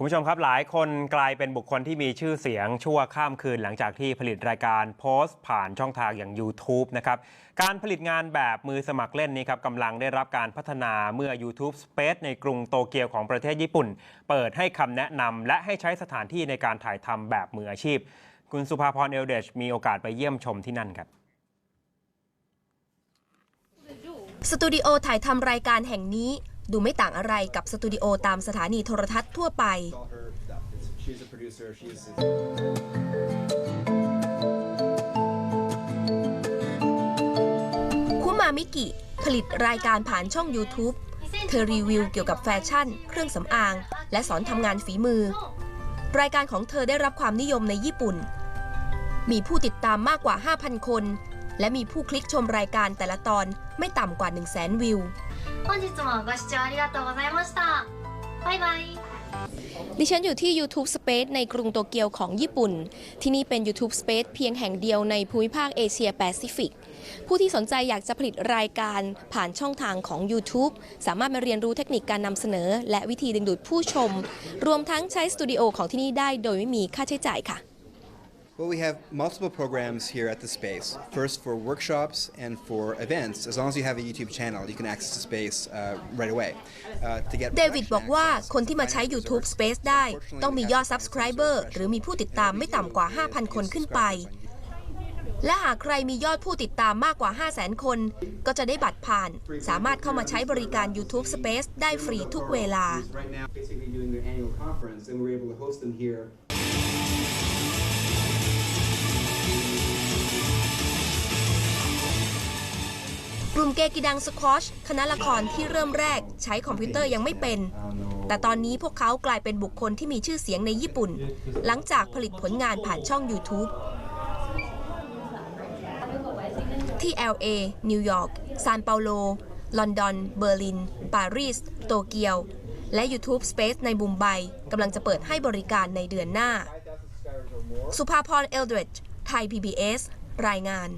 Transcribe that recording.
คุณผู้ชมครับหลายคนกลายเป็นบุคคลที่มีชื่อเสียงชั่วข้ามคืนหลังจากที่ผลิตรายการโพสต์ผ่านช่องทางอย่าง YouTube นะครับการผลิตงานแบบมือสมัครเล่นนี้ครับกำลังได้รับการพัฒนาเมื่อ YouTube Space ในกรุงโตเกียวของประเทศญี่ปุ่น เปิดให้คำแนะนำและให้ใช้สถานที่ในการถ่ายทำแบบมืออาชีพ คุณสุภาพรเอลเดชมีโอกาสไปเยี่ยมชมที่นั่นครับสตูดิโอถ่ายทำรายการแห่งนี้ ดูไม่ต่างอะไรกับสตูดิโอตามสถานีโทรทัศน์ทั่วไป คุมามิกิ ผลิตรายการผ่านช่อง YouTube เธอรีวิวเกี่ยวกับแฟชั่น เครื่องสำอาง และสอนทำงานฝีมือ รายการของเธอได้รับความนิยมในญี่ปุ่น มีผู้ติดตามมากกว่า 5,000 คน และมีผู้คลิกชมรายการแต่ละตอนไม่ต่ำกว่า 1 0 0 0 0แสนวิว 本日もご視聴ありがとうございましたバイバイ ดิฉันอยู่ที่ YouTube Space ในกรุงโตเกียวของญี่ปุ่น ที่นี่เป็น YouTube Space เพียงแห่งเดียวในภูมิภาคเอเชียแปซิฟิก ผู้ที่สนใจอยากจะผลิตรายการผ่านช่องทางของ YouTube สามารถมาเรียนรู้เทคนิคการนำเสนอ และวิธีดึงดูดผู้ชม รวมทั้งใช้สตูดิโอของที่นี่ได้โดยไม่มีค่าใช้จ่ายค่ะ well, we have multiple programs here at the space. First for workshops and for events. As long as you have a YouTube channel, you can access the space uh, right away. Uh, to get เดวิด production บอกว่า access, คนที่มาใช้ finances YouTube are- Space ได้ Unfortunately, ต้องมี we ยอด have Subscriber หรือมีผู้ติดตามไม่ต่ำกว่า 5,000 คนขึ้นไป และหากใครมียอดผู้ติดตามมากกว่า 500,000 คน ก็จะได้บัตรผ่าน สามารถเข้ามาใช้บริการ YouTube Space ได้ฟรีทุกเวลา ลุ่มเกกิดังสควอชคณะละครที่เริ่มแรกใช้คอมพิวเตอร์ยังไม่เป็น แต่ตอนนี้พวกเขากลายเป็นบุคคลที่มีชื่อเสียงในญี่ปุ่น หลังจากผลิตผลงานผ่านช่อง YouTube ที่ LA นิวยอร์ก ซานเปาโล ลอนดอน เบอร์ลิน ปารีส โตเกียว และ YouTube Space ในบุมไบกำลังจะเปิดให้บริการในเดือนหน้า สุภาพร เอลเดรดไทย PBS รายงาน